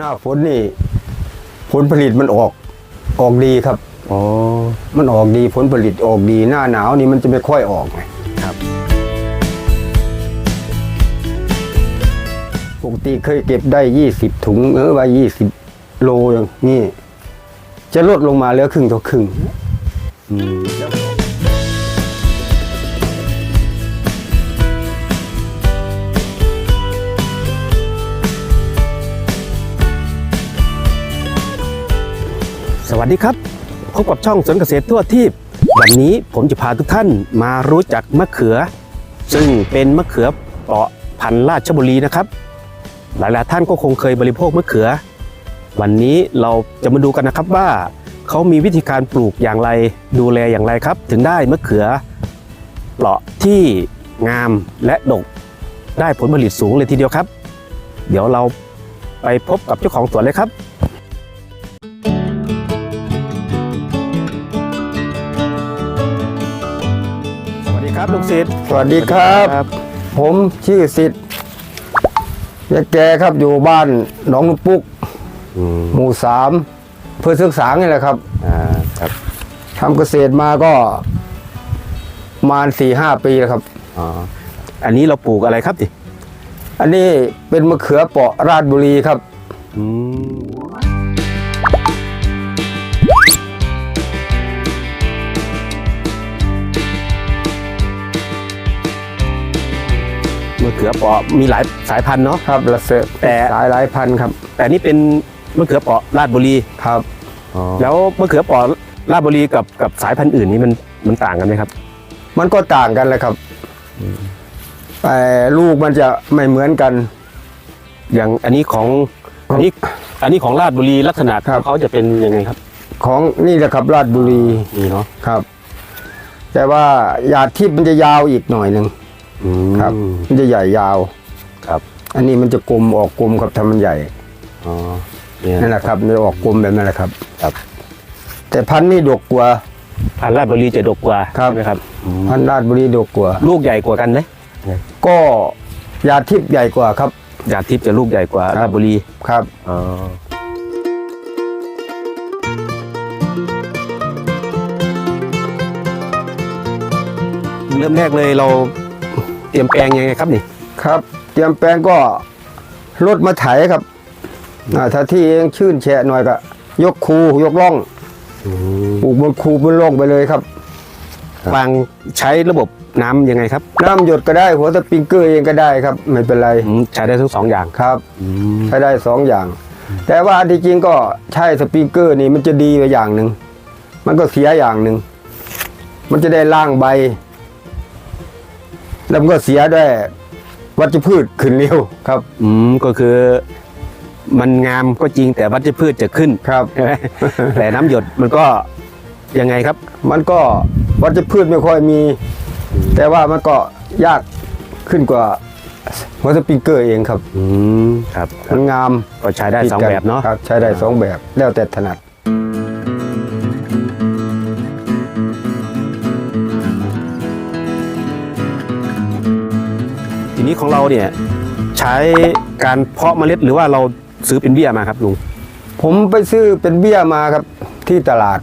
หน้าฝนนี่ ผลผลิตมันออกออกดีครับอ๋อมันออกดีผลผลิตออกดี หน้าหนาวนี่มันจะไม่ค่อยออกไงครับปกติเคยเก็บได้20ถุงเออว่า20โลอย่างนี้จะลดลงมาเหลือครึ่งต่อครึ่งอืม สวัสดีครับ พบกับช่องสวนเกษตรทั่วทีปวันนี้ผมจะพาทุกท่านมารู้จักมะเขือ ซึ่งเป็นมะเขือเปราะพันธุ์ราชบุรีนะครับ หลายๆท่านก็คงเคยบริโภคมะเขือ วันนี้เราจะมาดูกันนะครับว่าเขามีวิธีการปลูกอย่างไรดูแลอย่างไรครับ ถึงได้มะเขือเปราะที่งามและดกได้ผลผลิตสูงเลยทีเดียวครับ เดี๋ยวเราไปพบกับเจ้าของสวนเลยครับ ครับลุงศิษย์สวัสดีครับ ผมชื่อสิทธิ์ยายแกครับอยู่บ้านหนองลุมปุกอืมหมู่สามเพื่อศึกษานี่แหละครับอ่าครับทำเกษตรมาก็ประมาณสี่ห้าปีแล้วครับอ๋ออันนี้เราปลูกอะไรครับดิอันนี้เป็นมะเขือเปราะราชบุรีครับอืม มะเขือเปราะมีหลายสายพันธุ์เนาะครับละเสแต่สายหลายพันธุ์ครับ แต่นี่เป็นมะเขือเปราะราชบุรีครับแล้วมะเขือเปราะราชบุรีกับกับสายพันธุ์อื่นนี่มันมันต่างกันไหมครับ มันก็ต่างกันเลยครับแต่ลูกมันจะไม่เหมือนกัน อย่างอันนี้ของอันนี้อันนี้ของราชบุรีลักษณะครับเขาจะเป็นยังไงครับ ของนี่แหละครับราชบุรีนี่เนาะครับ แต่ว่าหยาดทิพย์มันจะยาวอีกหน่อยหนึ่งอืม ครับมันจะใหญ่ยาวครับ อันนี้มันจะกลมออกกลมครับทำมันใหญ่อ๋อเนี่ยนั่นแหละครับมันจะออกกลมแบบนั้นแหละครับครับ แต่พันธุ์นี่ดกกว่า พันธุ์ราชบุรีจะดกกว่าครับใช่ไหมครับอืมพันธุ์ราชบุรีดกกว่า ลูกใหญ่กว่ากันไหมก็หยาดทิพย์ใหญ่กว่าครับยาทิพย์จะลูกใหญ่กว่าครับราชบุรีครับอ๋อเริ่มแรกเลยเรา เตรียมแปลงยังไงครับนี่ครับ เตรียมแปลงก็รถมาไถครับอ่าถ้าที่เองชื่นแฉะหน่อยก็ ยกคูยกล่องปลูกบนคูบนล่องไปเลยครับวางใช้ระบบน้ำยังไงครับ น้ำหยดก็ได้ หัวสปริงเกอร์เองก็ได้ครับ ไม่เป็นไรอืมใช้ได้ทั้งสองอย่างครับอืมใช้ได้สองอย่าง แต่ว่าอันที่จริงก็ใช่สปริงเกอร์นี่มันจะดีไปอย่างหนึ่งมันก็เสียอย่างหนึ่งมันจะได้ล่างใบ แล้วมันก็เสียด้วยวัชพืชขึ้นเร็วครับ อืมก็คือ มันงามก็จริงแต่วัชพืชจะขึ้นครับ ใช่ไหมแต่น้ำหยดมันก็ยังไงครับ มันก็วัชพืชไม่ค่อยมี แต่ว่ามันก็ยากขึ้นกว่าหัวสปริงเกอร์เองครับอืมครับครัมับนงามก็ใช้ได้สองแบบเนาะ ครับใช้ได้สองแบบแล้วแต่ถนัด นี้ของเราเนี่ยใช้การเพาะเมล็ดหรือว่าเราซื้อเป็นเบี้ยมาครับลุงผมไปซื้อเป็นเบี้ยมาครับที่ตลาด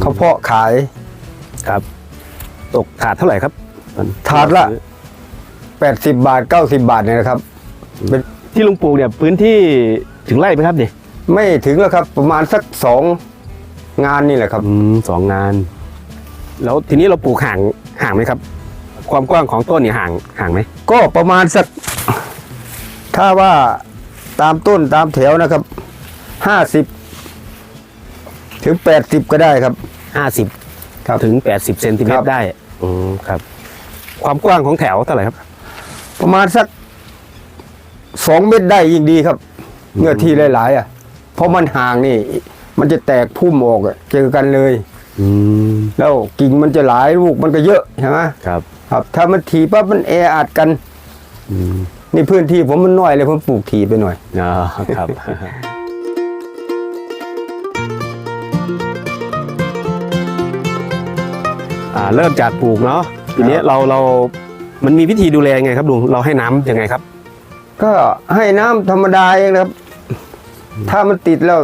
เขาเพาะขายครับ ตกถาดเท่าไหร่ครับถาดละ80บาท90บาทเนี่ยนะครับเป็นที่ลุงปลูกเนี่ยพื้นที่ถึงไร่ไหมครับเนี่ยไม่ถึงแล้วครับ ประมาณสักสองงานนี่แหละครับอืมสองงาน แล้วทีนี้เราปลูกห่างห่างไหมครับ ความกว้างของต้นเนี่ยห่างห่างไหมก็ประมาณสัก ถ้าว่าตามต้นตามแถวนะครับ50ถึง80ก็ได้ครับ ห้าสิบครับถึงแปดสิบเซนติเมคตรัรบ ได้อืมครับ ความกว้างของแถวเท่าไหร่ครับ ประมาณสักสองเมตรได้ยิ่งดีครับเนื้อที่หลาย ๆ อะ เพราะมันห่างนี่ มันจะแตกพุ่มออกอะเจอกันเลย อืมแล้วกิ่งมันจะหลายลูกมันก็เยอะใช่ไหมครับ ครับถ้ามันถีปั๊บมันแออัดกันอืมนี่พื้นที่ผมมันน้อยเลยผมปลูกถีไปหน่อยอ๋อครับ อ่าเริ่มจากปลูกเนาะทีนี้เราเรามันมีวิธีดูแลยังไงครับลุงเราให้น้ำยังไงครับ ก็ให้น้ำธรรมดาเองนะครับ ถ้ามันติดแล้ว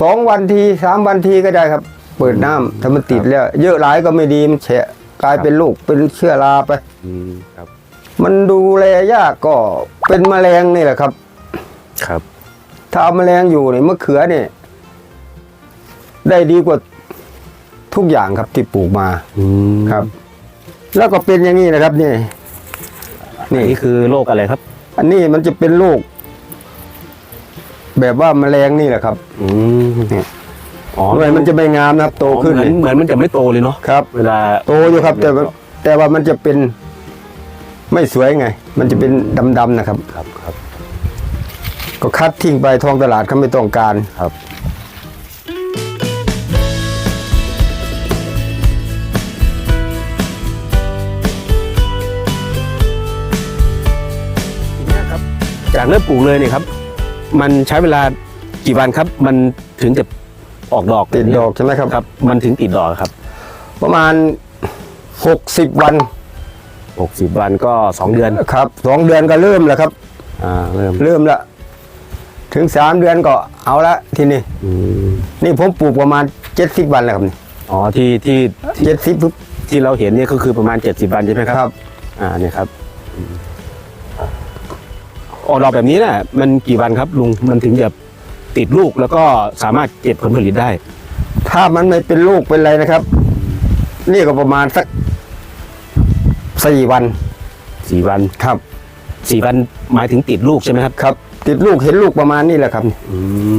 สองวันทีสามวันทีก็ได้ครับ เปิดน้ำถ้ามันติดแล้ว เยอะหลายก็ไม่ดีมันแฉะ กลายเป็นลูกเป็นเชื้อราไป อืมครับมันดูแลยากก็เป็นแมลงนี่แหละครับ ครับถ้าเอาแมลงอยู่เนี่ยมะเขือเนี่ย ได้ดีกว่าทุกอย่างครับที่ปลูกมาอืมครับ แล้วก็เป็นอย่างนี้นะครับ นี่ นี่ นี่คือโรคอะไรครับ อันนี้มันจะเป็นโรคแบบว่าแมลงนี่แหละครับ อืมนี่ อ๋อหน่วยมันจะไม่งามนะครับ โตขึ้นเหมือนเหมือนมันจะไม่โตเลยเนาะครับ เวลาโตอยู่ครับ แต่ว่าแต่ว่ามันจะเป็นไม่สวยไง มันจะเป็นดำๆนะครับ ครับครับ ก็คัดทิ้งไปท้องตลาดเขาไม่ต้องการครับจากเริ่มปลูกเลยเนี่ยครับ มันใช้เวลากี่วันครับ มันถึงจะ ออกดอกติดดอกใช่ไหมครับครับ มันถึงติดดอกครับ ประมาณหกสิบวันหกสิบวันก็สองเดือนครับสองเดือนก็เริ่มแล้วครับ อ่าเริ่มเริ่มละถึงสามเดือนก็เอาละทีนี้อืมนี่ผมปลูกประมาณเจ็ดสิบวันแล้วครับนี่อ๋อที่ที่ที่เจ็ดสิบที่เราเห็นเนี่ยก็คือประมาณ70วันใช่ไหมครับครับ อ่าเนี่ยครับอืมออกดอกแบบนี้น่ะมันกี่วันครับลุงมันถึงจะ ติดลูกแล้วก็สามารถเก็บผลผลิตได้ ถ้ามันไม่เป็นลูกเป็นอะไรนะครับ นี่ก็ประมาณสักสี่วันสี่วันครับสี่วันหมายถึงติดลูกใช่ไหมครับครับ ติดลูกเห็นลูกประมาณนี้แหละครับอืม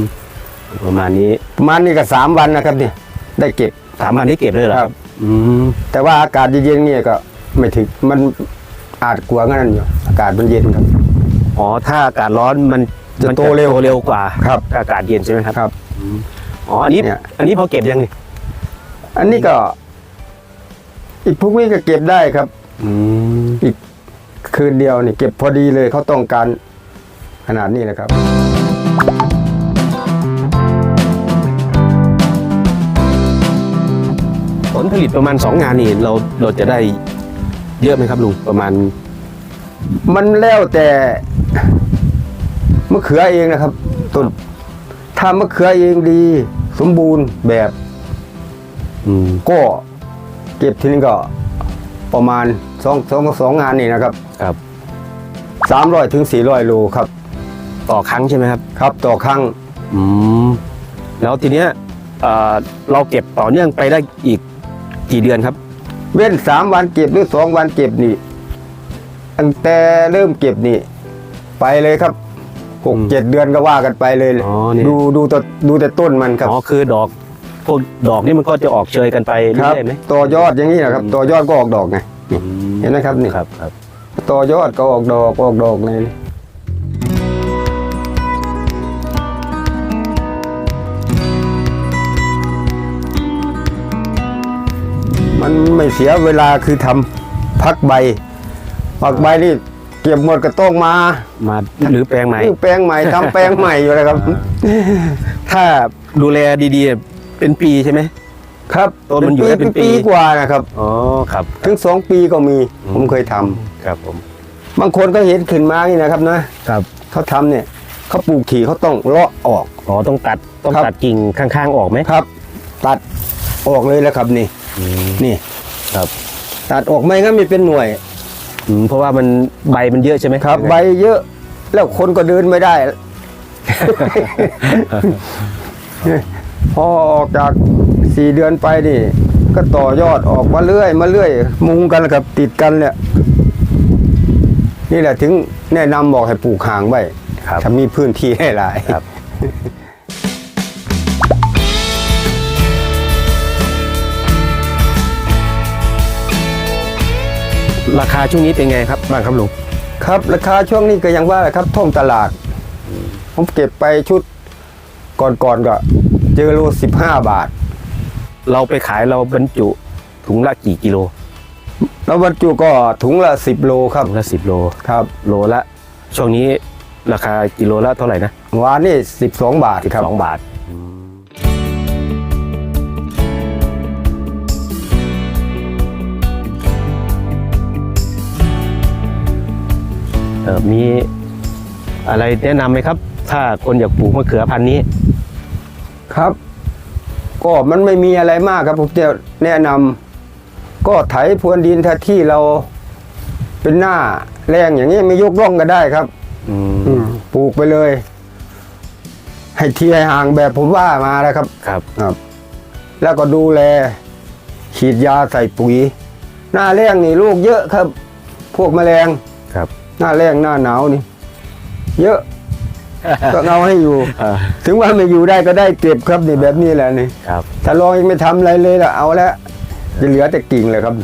ประมาณนี้ประมาณนี้ก็สามวันนะครับ เนี่ย ได้เก็บสามวันได้เก็บเลยเหรอคครัรับบอืมแต่ว่าอากาศเย็นๆเนี่ยก็ไม่ถึงมันอาจกลัวงั้นอยู่อากาศมันเย็นครับอ๋อถ้าอากาศร้อนมัน จะมันโตเร็วโตเร็วกว่าครับ อากาศเย็นใช่ไหมครับครับ อ๋ออันนี้เนี่ย อันนี้พอเก็บยังนี่อันนี้ก็ อีกพวกนี้ก็เก็บได้ครับ อืมอีกคืนเดียวนี่เก็บพอดีเลยเขาต้องการขนาดนี้นะครับ ผลผลิตประมาณสองงานนี่เราเราจะได้เยอะไหมครับลุงประมาณมันแล้วแต่ มะเขือเองนะครับต้นถ้ามะเขือเองดี สมบูรณ์แบบอืมก็เก็บทีนึงก็ประมาณสองสองสองงานนี่นะครับครับสามร้อยถึงสี่ร้อยโลครับ ต่อครั้งใช่ไหมครับ ครับ ต่อครั้งอืมแล้วทีเนี้ยเอ่อเราเก็บต่อเนื่องไปได้อีกกี่เดือนครับ เว้นสามวันเก็บหรือสองวันเก็บนี่ตั้งแต่เริ่มเก็บนี่ ไปเลยครับ หกอืมเจ็ดเดือนก็ว่ากันไปเลยอ๋อนี่ ดูดูตัวดูแต่ต้นมันครับอ๋อคือดอกพวกดอกนี่มันก็จะออกเชยกันไปครับเรื่อยๆไหมต่อยอดอย่างนี้นะครับอืมต่อยอดก็ออกดอกไง อืมเห็นไหมครับนี่ ครับครับ ต่อยอดก็ออกดอกออกดอกเลย มันไม่เสียเวลาคือทำพักใบ พักใบนี่ เก็บหมดก็ต้องมา มาหรือแปลงใหม่นี่แปลงใหม่ทำแปลงใหม่อยู่เลยครับ ถ้าดูแลดีๆ เป็นปีใช่ไหม ครับต้นมันอยู่ได้เป็นปี กว่านะครับ อ๋อครับ ถึงสองปีก็มี ผมเคยทำครับผม บางคนก็เห็นขึ้นมานี่นะครับนะครับเขาทำเนี่ยเขาปลูกถี่เขาต้องเลาะออก อ๋อต้องตัดต้องครับ ตัดกิ่งข้างๆออกไหมครับ ตัดออกเลยแล้วครับนี่ อืม นี่ครับ ตัดออกไม่งั้นไม่เป็นหน่วย อืมเพราะว่ามันใบมันเยอะใช่ไหมครับ ใบเยอะ แล้วคนก็เดินไม่ได้ พอออกจากสี่เดือนไปนี่ ก็ต่อยอดออกมาเรื่อย มาเรื่อย มุงกันครับติดกันเนี่ยนี่แหละถึงแนะนำบอกให้ปลูกห่างไว้ครับ ถ้ามีพื้นที่ให้หลาย ครับ ราคาช่วงนี้เป็นไงครับบ้างครับลุงครับ ราคาช่วงนี้ก็ยังว่าแหละครับท่องตลาด ผมเก็บไปชุดก่อนๆก็เจอโลสิบห้าบาท เราไปขายเราบรรจุถุงละกี่กิโลแล้วบรรจุก็ถุงละสิบโลครับถุงละสิบโลครับโลละ ช่วงนี้ราคากิโลละเท่าไหร่นะ หวานนี่สิบสองบาทครับ สองบาท มีอะไรแนะนำไหมครับ ถ้าคนอยากปลูกมะเขือพันธุ์นี้ ครับ ก็มันไม่มีอะไรมากครับผมจะแนะนำก็ไถพรวนดินถ้าที่เราเป็นหน้าแรงอย่างนี้ไม่ยกร่องก็ได้ครับ อืมอืมปลูกไปเลย ให้เทียห่างแบบผมว่ามาแล้วครับ ครับ ครับ แล้วก็ดูแล ฉีดยาใส่ปุ๋ย หน้าแรงนี่ลูกเยอะครับ พวกแมลงครับ หน้าแรงหน้าหนาวนี่ เยอะ ก็เอาให้อยู่อ่าถึงว่าไม่อยู่ได้ก็ได้เก็บครับนี่แบบนี้แหละนี่ครับถ้าลองยังไม่ทำอะไรเลยล่ะเอาแล้วจะเหลือแต่กิ่งเลยครับ